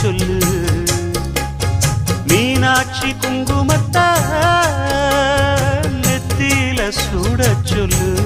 சொல்லு. மீனாட்சி குங்குமத்தா நெத்தியில சுட சொல்லு.